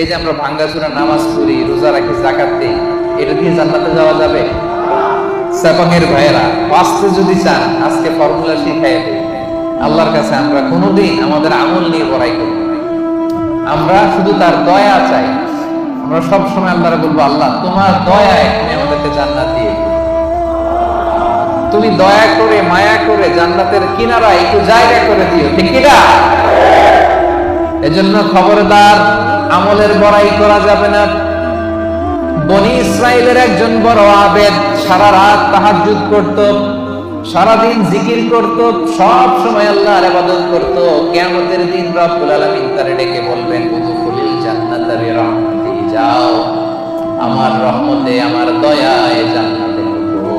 এই যে আমরা ভাঙ্গাচুরা নামাজ পড়ি, রোজা রাখি জাকাত দিই, এটা দিয়ে জান্নাতে যাওয়া যাবে? সাপাঙের ভাইয়েরা বাঁচতে যদি চান, আজকে ফর্মুলা শিখাই দেই। আল্লাহর কাছে আমরা কোনোদিন আমাদের আমল নিয়ে বড়াই করি না। আমরা শুধু তার দয়া চাই। আমরা সব সময় আল্লাহরে বলব, আল্লাহ, তোমার দয়ায় তুমি আমাদেরকে জান্নাত দিয়ে তুমি দয়া করে, মায়া করে জান্নাতের কিনারা একটু জায়গা করে দিও, ঠিক কিনা? এজন্য খবরদার আমলের বড়াই করা যাবে না। বনি ইসরায়েলের একজন বড় আবেদ সারা রাত তাহাজ্জুদ করত, সারাদিন জিকির করত, সব সময় আল্লাহর ইবাদত করত। কিয়ামতের দিন রব্বুল আলামিন তারে ডেকে বলবেন, উদখুলিল জান্নাতা বিরহমাতি, যাও, আমার রহমতে, আমার দয়ায় জান্নাতে ঢুকো।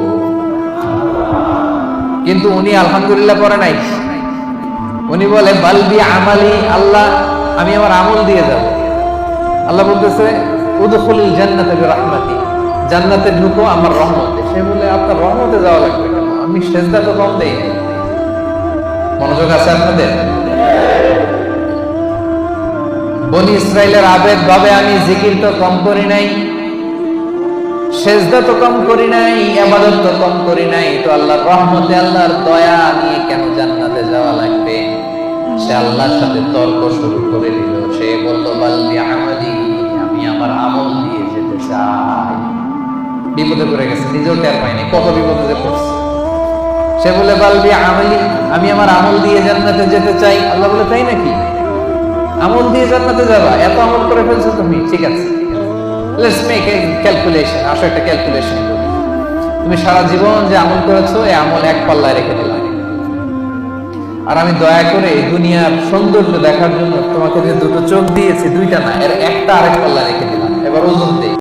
কিন্তু উনি আলহামদুলিল্লাহ পড়ে নাই। উনি বলে বালবি আমালি, আল্লাহ, আমি আমার আমল দিয়ে যাব। আল্লাহ বলতেছে, উদখুলিল জান্নাতে বিরহমাতি। জান্নাতে ঢুকো আমার রহমতে। সে বলে, আপনার রহমতে যাওয়া লাগবে আমি সেজদা তো কম দেই মনোযোগ আছে আপনাদের? বনি ইসরায়েলের আবেদ ভাবে আমি জিকির তো কম করি নাই, সেজদা তো কম করি নাই আবাদত তো কম করি নাই, তো আল্লাহর রহমতে, আল্লাহর দয়া নিয়ে কেন জান্নাতে যাওয়া লাগবে? সে আল্লাহর সাথে তর্ক শুরু করে দিল। সে বলল বাল্লি বিপদে পড়ে গেছে, নিজেও টের পাইনি, কত বিপদে যে পড়ছে। সে বলে, বালবি, আমলি, আমি আমার আমল দিয়ে জান্নাতে যেতে চাই। আল্লাহ বলে, তাই নাকি? আমল দিয়ে জান্নাতে যাবা, এত আমল করে ফেলছো তুমি, ঠিক আছে। লেটস মেক এ ক্যালকুলেশন আসো একটা ক্যালকুলেশন তুমি সারা জীবন যে আমল করেছ, এই আমল এক পাল্লায় রেখে দিলাম আর আমি দয়া করে দুনিয়ার সৌন্দর্য দেখার জন্য তোমাকে যে দুটো চোখ দিয়েছি, দুইটা না, এর একটা আরেক পাল্লা রেখে